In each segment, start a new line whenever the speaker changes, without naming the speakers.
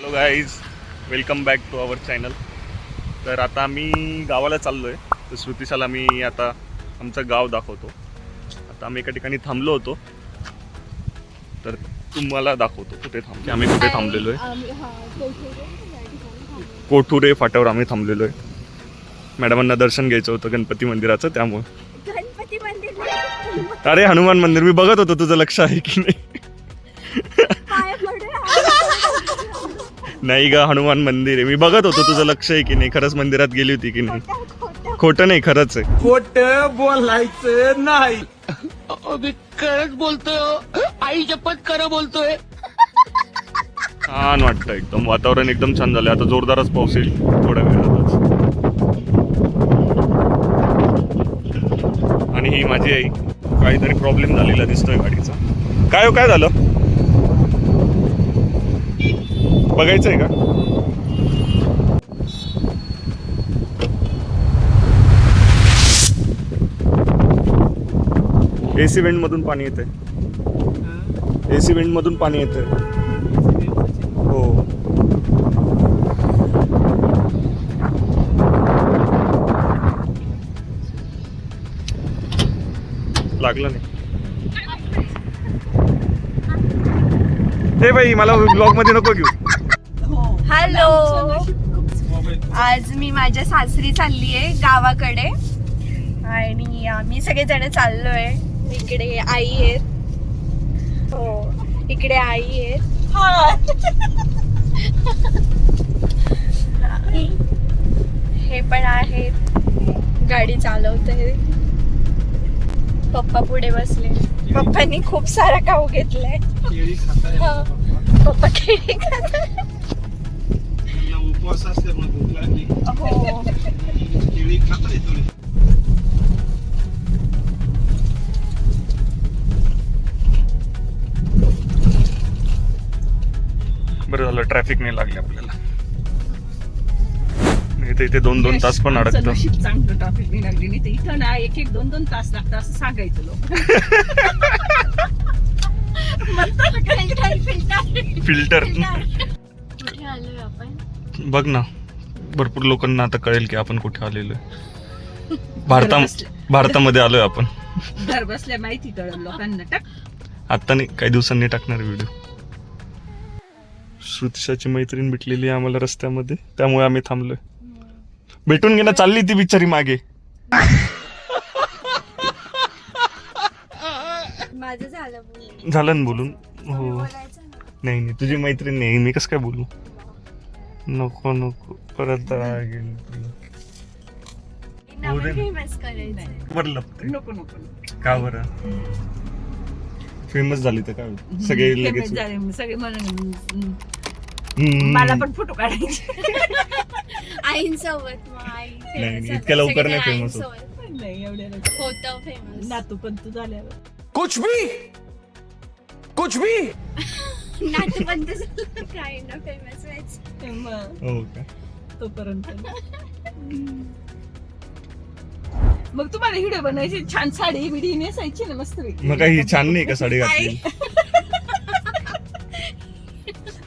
Hello guys welcome back to our channel तर आता आम्ही गावाला चाललो आहे तर श्रुतिशाला मी आता आमचं गाव दाखवतो. आता आम्ही एका ठिकाणी थांबलो होतो. तर तुम्हाला दाखवतो कुठे थांबलो. आम्ही कुठे थांबलेलो आहे. कोठुरे फाट्यावर आम्ही थांबलेलो आहे मॅडमांना दर्शन घ्यायचं होतं गणपती मंदिराचं त्यामुळे.
गणपती मंदिर
अरे हनुमान मंदिर मी बघत होतो तुझं लक्ष आहे की नाही? नाही ग हनुमान मंदिर आहे. मी बघत होतो तुझं लक्ष आहे की नाही खरंच मंदिरात गेली होती की नाही.
खोटं
नाही खरंच आहे.
खोट बोलायचं नाही.
अभी खरंच बोलतोय हो. आई शपथ खरं बोलतोय.
छान वाटतं एकदम. वातावरण एकदम छान झालं आता जोरदारच पाऊस येईल थोड्या वेळातच. आणि ही माझी आई. काहीतरी प्रॉब्लेम झालेला दिसतोय गाडीचा. काय हो काय झालं? बघायचंय का? एसी वेंट मधून पाणी येतंय. एसी वेंट मधून पाणी येतंय. हो. लागलं नाही. हे बाई मला ब्लॉगमध्ये नको घेऊ.
हॅलो. आज मी माझ्या सासरी चालली आहे गावाकडे. आणि आम्ही सगळेजण चाललोय. इकडे आई आहेत. हो इकडे आई आहेत. हे पण आहेत. गाडी चालवते पप्पा पुढे बसले. पप्पांनी खूप सारा खाऊ घेतलाय. पप्पा केळी खातात
उपवास असते मग भूक लागली केळी खाता थोडी
बरं झालं ट्रॅफिक नाही लागले आपल्याला. तर इथे दोन दोन तास पण अडकतं.
चांगलं ट्रॅफिक नाही लागली. नाही तर इथं ना एक एक दोन दोन तास लागतं असं सांगायचं लोक.
फिल्टर बघ ना भरपूर लोकांना आता कळेल की आपण कुठे आलेलो आहे. भारता भारतामध्ये आलोय आपण.
घर बसल्या माहिती कळलं लोकांना. टाक.
आता नाही काही दिवसांनी टाकणार व्हिडिओ. श्रुतिशाची मैत्रीण भेटलेली आहे आम्हाला रस्त्यामध्ये त्यामुळे आम्ही थांबलोय. भेटून घे ना चालली ती बिचारी मागे.
माझं झालं.
झालं ना बोलून? हो. नाही नाही तुझी मैत्रीण नाही मी कसं काय बोलू? नको नको. परत तुला.
नको नको.
का बरं? फेमस झाली तर काय? सगळे लगेच
सगळे. मला पण फोटो काढायचे.
आईंसोबत
नाही. इतक्या लवकर नाही.
आईंसोबत.
नाही एवढ्या
होतं फेमस
नातू पण तू झाल्यावर.
कुछ भी! कुछ भी!
नातू पण काय ना फेमस व्हायचं
मग
हो का
तोपर्यंत मग तुम्हाला व्हिडिओ बनायची छान साडी बिडी नेसायची ना मस्त
मग काही ही छान नाही का साडी घातली?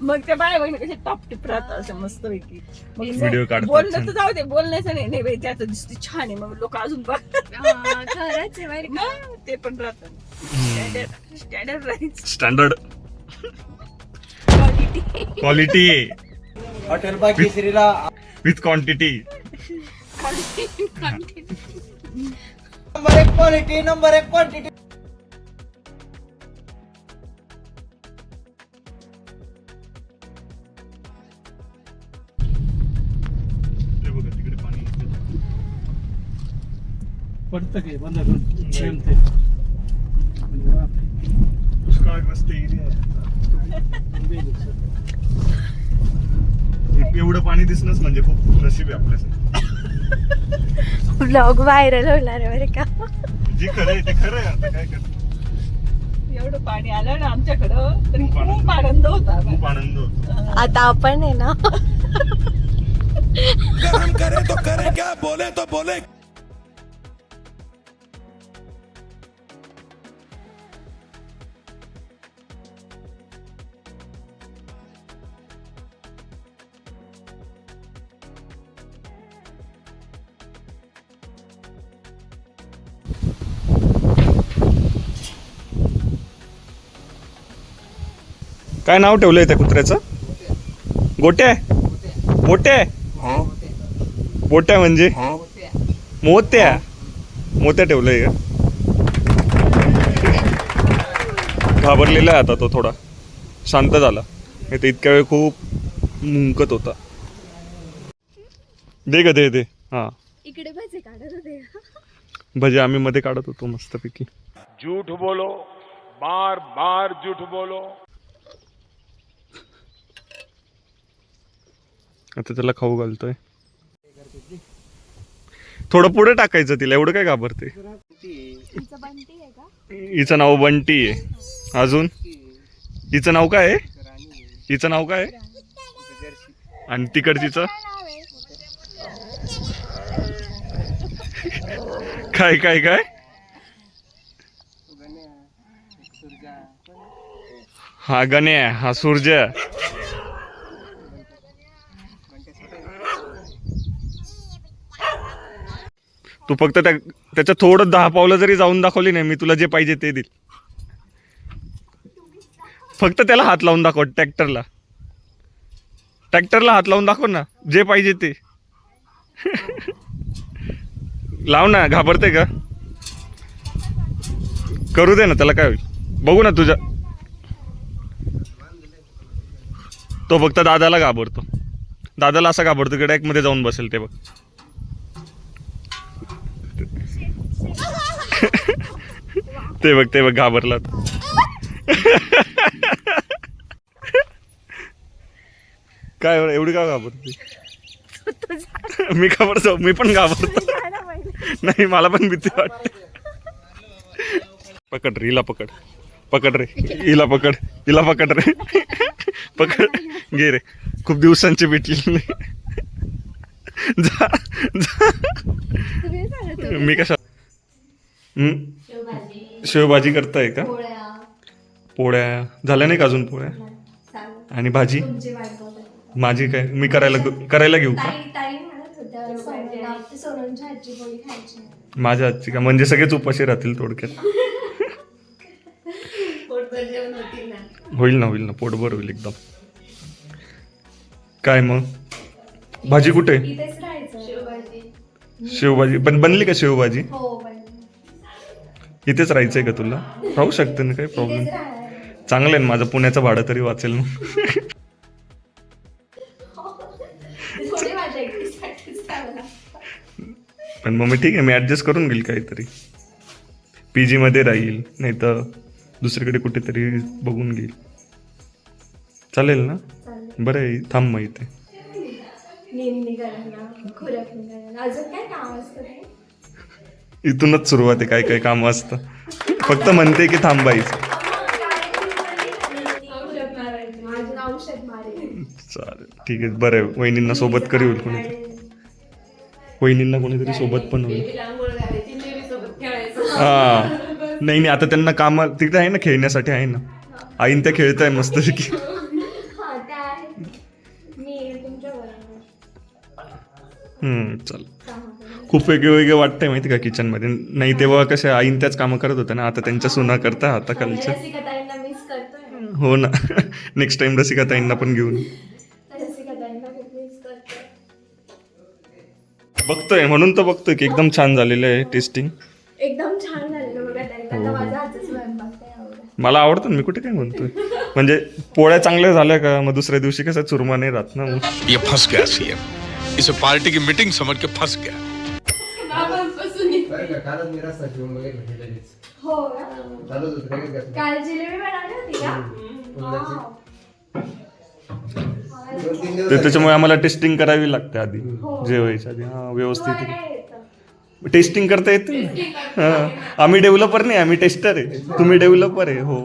मग त्या बाय बघ कसे टॉप टिप राहतात असं मस्त पैकी.
Video काढतात
बोलणं. तर जाऊ दे बोलण्याचं नाही. नाही बाई त्याचं दिसते छान आहे मग लोक अजून बघतात
हा, खरंच आहे बरं का.
मग ते पण राहतात स्टँडर्ड राहायचं
स्टँडर्ड
Quality.
क्वालिटी
हॉटेल बाकी Srila
with quantity
Quality.
Number एक क्वालिटी नंबर एक क्वांटिटी
तिकडे पाणी
पडतं की बंद करून
दुष्काळग्रस्त एरिया एवढं पाणी दिसणंच म्हणजे खूप नशीब आहे आपल्यासाठी.
ब्लॉग व्हायरल होणार आहे बरं का?
जे खरं आहे ते खरं आहे आता काय करतो
एवढं पाणी आलं ना आमच्याकडं तरी
खूप आनंद.
होता.
खूप आनंद होतो.
आता आपण आहे ना.
करे तो करे क्या बोले तो बोले.
काय नाव ठेवलंय त्या कुत्र्याचं? गोट्या? मोठ्या? मोठ्या म्हणजे? मोत्या? मोत्या ठेवलंय का? घाबरलेला आहे आता तो थोडा. शांत झाला. नाही तर इतक्या वेळ खूप मुंकत होता. दे ग दे दे. हां.
इकडे भजे काढत होते.
भजे आम्ही मध्ये काढत होतो मस्तपैकी.
झूठ बोलो बार बार झूठ बोलो.
आता त्याला खाऊ घालतोय. थोडं पुढे टाकायचं तिला एवढं काय घाबरते. हिचं नाव बंटी आहे. अजून? हिचं नाव काय आहे? हिचं नाव काय आहे? आणि तिकडचीचं काय काय काय? हा गण्या हा सूर्य तू फक्त त्या त्याच्या थोडं दहा पावलं जरी जाऊन दाखवली नाही मी तुला जे पाहिजे ते देईल. फक्त त्याला हात लावून दाखव ट्रॅक्टरला. ट्रॅक्टरला हात लावून दाखव ना जे पाहिजे ते. लाव ना घाबरते का? करू दे ना त्याला काय होईल. बघू ना तुझ्या तो फक्त दादाला घाबरतो. दादाला असा घाबरतो की डॅकमध्ये जाऊन बसेल ते बघ. ते बघ ते बघ घाबरला. काय बरं, एवढी का घाबरते? मी घाबरतो मी पण घाबरतो. नाही मला पण भीती वाटते. पकड रे हिला पकड. पकड रे हिला पकड हिला पकड रे. पकड. घे रे. खूप दिवसांची भेटली. जा जा. मी कशा हम्म? शेवभाजी. करताय का?
पोळ्या.
पोळ्या. झाल्या नाही का अजून पोळ्या?
चालेल
आणि भाजी?
तुमची
माझी काय? मी करायला करायला घेऊ का?
ताई ताई म्हणत होत्या सोनूला- सोनूंची आजची पोळी खायची
माझ्या आजची का? म्हणजे सगळेच उपाशी राहतील थोडक्यात. होईल ना होईल ना. पोटभर होईल एकदम. काय मग? भाजी कुठे?
इथेच राहायचं. शिवभाजी.
शेवभाजी. पण बनली का शेवभाजी?
हो.
इथेच राहायचंय का तुला? राहू शकते ना काही प्रॉब्लेम
राहायचं
चांगलं आहे ना माझं पुण्याचं भाडं तरी वाचेल मग
लागतं.
पण मग मी ठीक आहे मी ॲडजस्ट करून घेईल काहीतरी. पी जीमध्ये राहील नाही तर दुसरीकडे कुठेतरी बघून घेईल. चालेल ना? बरं आहे थांब मग इथे. इथूनच सुरुवात आहे काय काय कामं असतं. फक्त म्हणते की थांबायचं. चालेल. ठीक आहे बरं आहे. वहिनींना सोबत करी होईल कोणीतरी. वहिनींना कोणीतरी सोबत पण होईल. हा. नाही नाही आता त्यांना काम तिकडे आहे ना खेळण्यासाठी आहे ना. आईन त्या खेळत आहे मस्त की चल. खूप वेगळे वेगळे वाटतंय माहिती का किचनमध्ये नाही तेव्हा कसे आईन त्याच कामं करत होत्या ना आता त्यांच्या सुना करता आता
रसिकाताईंना मिस करतोय.
हो ना. नेक्स्ट टाइम रसिका ताईंना पण घेऊन.
रसिकाताईंना
बघतोय म्हणून तर बघतोय की एकदम छान झालेलं आहे टेस्टिंग
एकदम छान झालेलं बघा त्यांना
हो. मला आवडतं ना, मी कुठे काय म्हणतोय? म्हणजे पोळ्या चांगल्या झाल्या का? मग दुसऱ्या दिवशी कसा चुरमा नाही राहत ना मग.
इसे पार्टी की मीटिंग समझ के फंस गया।
बरं का कालच मी रस्ता शिवून बघितलं ते लगेच
हो का?
चालूच होतं लगेच घातलं.
काल जिलेबी बनवली होती का?
उन्हाची.
Wow.
दोन तीन दिवस
तर त्याच्यामुळे आम्हाला टेस्टिंग करावी लागते आधी
हो.
जेवायच्या आधी. हा व्यवस्थित.
तुम्हाला काय येतं?
टेस्टिंग करता येते? ना हा. आम्ही डेव्हलपर नाही आम्ही टेस्टर आहे. तुम्ही डेव्हलपर आहे हो.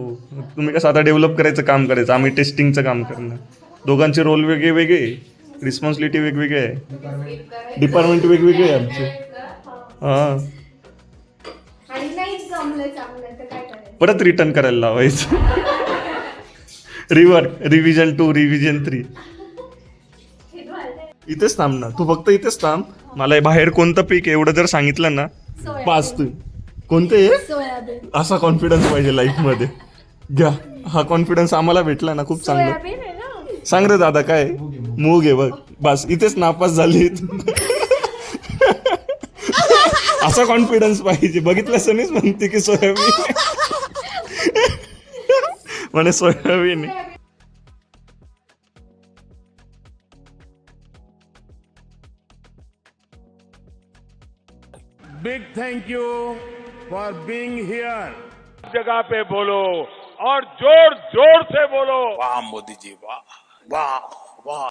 तुम्ही कसं आता डेव्हलप करायचं काम करायचं आम्ही टेस्टिंगचं काम करणार. दोघांचे रोल वेगळे वेगळे रिस्पॉन्सिबिलिटी वेगवेगळे आहे. डिपार्टमेंट वेगवेगळे आहे आमचे. हा.
आणि नाही जमलं चांगलं तर काय करायचं?
परत रिटर्न करायला लावायचं. Rework revision two
revision three.
इथेच थांब ना. तू फक्त इथेच थांब. मला बाहेर कोणतं पीक आहे एवढं जर सांगितलं ना. पाच तू. कोणतं आहे
सोयाबीन.
असा कॉन्फिडन्स पाहिजे लाईफमध्ये. घ्या. हा कॉन्फिडन्स आम्हाला भेटला ना खूप चांगला. सांग रे दादा काय? मूग आहे बघ. बस इथेच नापास झाली असा कॉन्फिडन्स पाहिजे. बघितलं सनीच म्हणते की सोयाबीन. म्हणे soybean.
Big thank you for being here जगह पे बोलो और जोर जोर से बोलो।
वाह मोदी जी वाह। वाह वाह